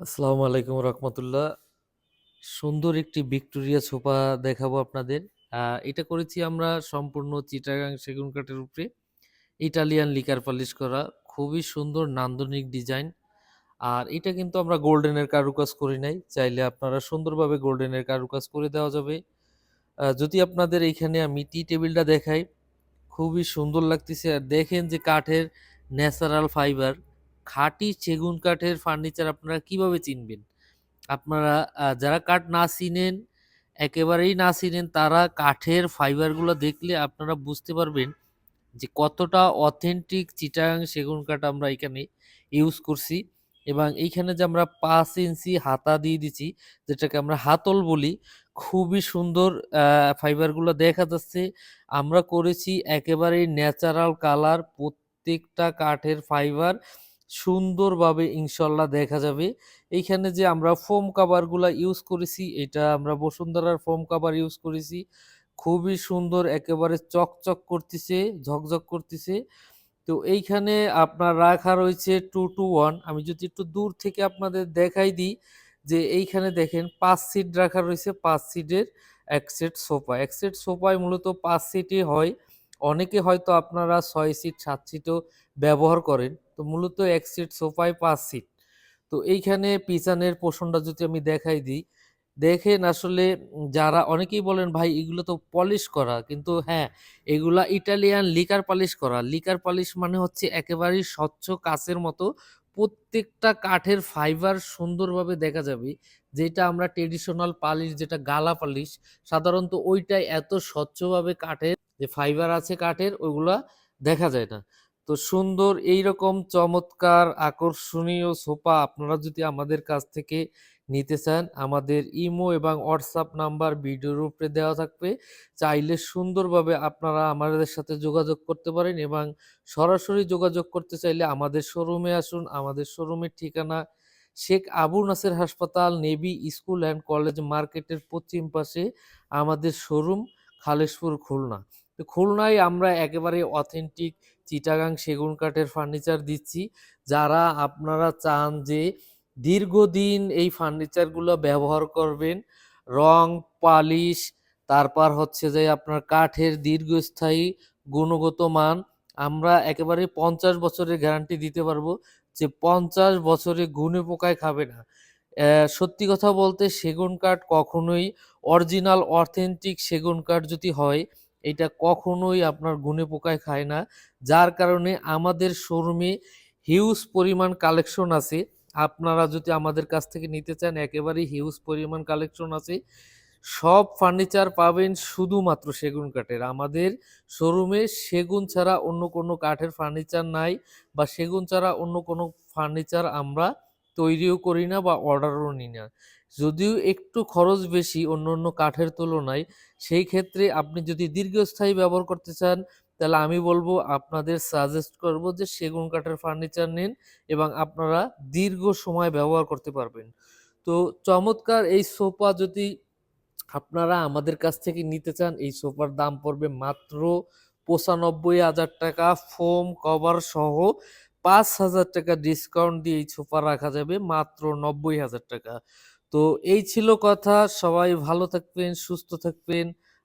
আসসালামু আলাইকুম রহমতুল্লাহ। সুন্দর একটি ভিক্টোরিয়া সোফা দেখাবো আপনাদের। এটা করেছি আমরা সম্পূর্ণ চিটাগাং সেগুন কাঠের উপরে। ইটালিয়ান লিকার পালিশ করা, খুবই সুন্দর নান্দনিক ডিজাইন। আর এটা কিন্তু আমরা গোল্ডেনের কারুকাজ করি নাই, চাইলে আপনারা সুন্দরভাবে গোল্ডেনের কারুকাজ করে দেওয়া যাবে। যদি আপনাদের এইখানে আমি টি টেবিলটা দেখাই, খুবই সুন্দর লাগতেছে। আর দেখেন যে কাঠের ন্যাচারাল ফাইবার। খাঁটি সেগুন কাঠের ফার্নিচার আপনারা কীভাবে চিনবেন? আপনারা যারা কাঠ না চিনেন, একেবারেই না চিনেন, তারা কাঠের ফাইবারগুলো দেখলে আপনারা বুঝতে পারবেন যে কতটা অথেন্টিক চিটাং সেগুন কাঠ আমরা এখানে ইউজ করছি এবং এইখানে যে আমরা পাঁচ ইঞ্চি হাতা দিয়ে দিচ্ছি, যেটাকে আমরা হাতল বলি, খুবই সুন্দর ফাইবারগুলো দেখা যাচ্ছে। আমরা করেছি একেবারেই ন্যাচারাল কালার প্রত্যেকটা কাঠের ফাইবার সুন্দরভাবে ইনশাল্লাহ দেখা যাবে। এইখানে যে আমরা ফোম কাভারগুলা ইউজ করেছি, এটা আমরা বসুন্ধরার ফোম কাভার ইউজ করেছি। খুবই সুন্দর, একেবারে চকচক করতেছে, ঝকঝক করতেছে। তো এইখানে আপনার রাখা রয়েছে টু টু ওয়ান আমি যদি একটু দূর থেকে আপনাদের দেখাই দিই, যে এইখানে দেখেন পাঁচ সিট রাখা রয়েছে, পাঁচ সিটের এক সেট সোফা এক সেট সোফায় মূলত পাঁচ সিটই হয়। অনেকে হয়তো আপনারা ছয় সিট সাত সিটও ব্যবহার করেন। তো মূলত এক সিট সোফায় পাঁচ সিট তো এইখানে পিছানের পোষণটা যদি আমি দেখাই দিই, দেখেন আসলে যারা অনেকেই বলেন, ভাই, এগুলো তো পলিশ করা। কিন্তু হ্যাঁ এগুলা ইটালিয়ান লিকার পালিশ করা। লিকার পালিশ মানে হচ্ছে একেবারেই স্বচ্ছ কাচের মতো প্রত্যেকটা কাঠের ফাইবার সুন্দরভাবে দেখা যাবে। যেটা আমরা ট্রেডিশনাল পালিশ যেটা গালা পালিশ সাধারণত ওইটাই এত স্বচ্ছভাবে কাঠের যে ফাইবার আছে কাঠের, ওইগুলা দেখা যায় না। তো সুন্দর এইরকম চমৎকার আকর্ষণীয় সোফা আপনারা যদি আমাদের কাছ থেকে নিতে চান, আমাদের ইমো এবং হোয়াটসঅ্যাপ নাম্বার ভিডিওর উপরে দেওয়া থাকবে। চাইলে সুন্দরভাবে আপনারা আমাদের সাথে যোগাযোগ করতে পারেন এবং সরাসরি যোগাযোগ করতে চাইলে আমাদের শোরুমে আসুন। আমাদের শোরুমের ঠিকানা শেখ আবু নাসের হাসপাতাল, নেভি স্কুল অ্যান্ড কলেজ মার্কেটের পশ্চিম পাশে আমাদের শোরুম, খালেশপুর, খুলনা। তো খুলনায় আমরা একেবারে অথেন্টিক চিটাগাং সেগুন কাঠের ফার্নিচার দিচ্ছি। যারা আপনারা চান যে দীর্ঘদিন এই ফার্নিচারগুলো ব্যবহার করবেন, রং পালিশ তারপর হচ্ছে যে আপনার কাঠের দীর্ঘস্থায়ী গুণগত মান, আমরা একেবারে পঞ্চাশ বছরের গ্যারান্টি দিতে পারব যে পঞ্চাশ বছরে গুণে পোকায় খাবে না। সত্যি কথা বলতে সেগুন কাঠ কখনোই অরিজিনাল অথেন্টিক সেগুন কাঠ যদি হয়, এটা কখনোই আপনার গুণে পোকায় খায় না। যার কারণে আমাদের শোরুমে হিউজ পরিমাণ কালেকশন আছে। আপনারা যদি আমাদের কাছ থেকে নিতে চান, একেবারেই হিউজ পরিমাণ কালেকশন আছে। সব ফার্নিচার পাবেন শুধুমাত্র সেগুন কাঠের। আমাদের শোরুমে সেগুন ছাড়া অন্য কোনো কাঠের ফার্নিচার নাই বা সেগুন ছাড়া অন্য কোনো ফার্নিচার আমরা তৈরিও করি না বা অর্ডারও নিই না। যদিও একটু খরচ বেশি অন্য অন্য কাঠের তুলনায়, সেই ক্ষেত্রে আপনি যদি দীর্ঘস্থায়ী ব্যবহার করতে চান তাহলে আমি বলব আপনাদের সাজেস্ট করব যে সেগুন কাঠের ফার্নিচার নিন এবং আপনারা দীর্ঘ সময় ব্যবহার করতে পারবেন। তো চমৎকার এই সোফা যদি আপনারা আমাদের কাছ থেকে নিতে চান, এই সোফার দাম পড়বে মাত্র পঁচানব্বই হাজার টাকা। ফোম কভার সহ পাঁচ হাজার টাকা ডিসকাউন্ট দিয়ে এই সোফা রাখা যাবে মাত্র নব্বই হাজার টাকা। তো এই ছিল কথা। সবাই ভালো থাকবেন, সুস্থ থাকবেন।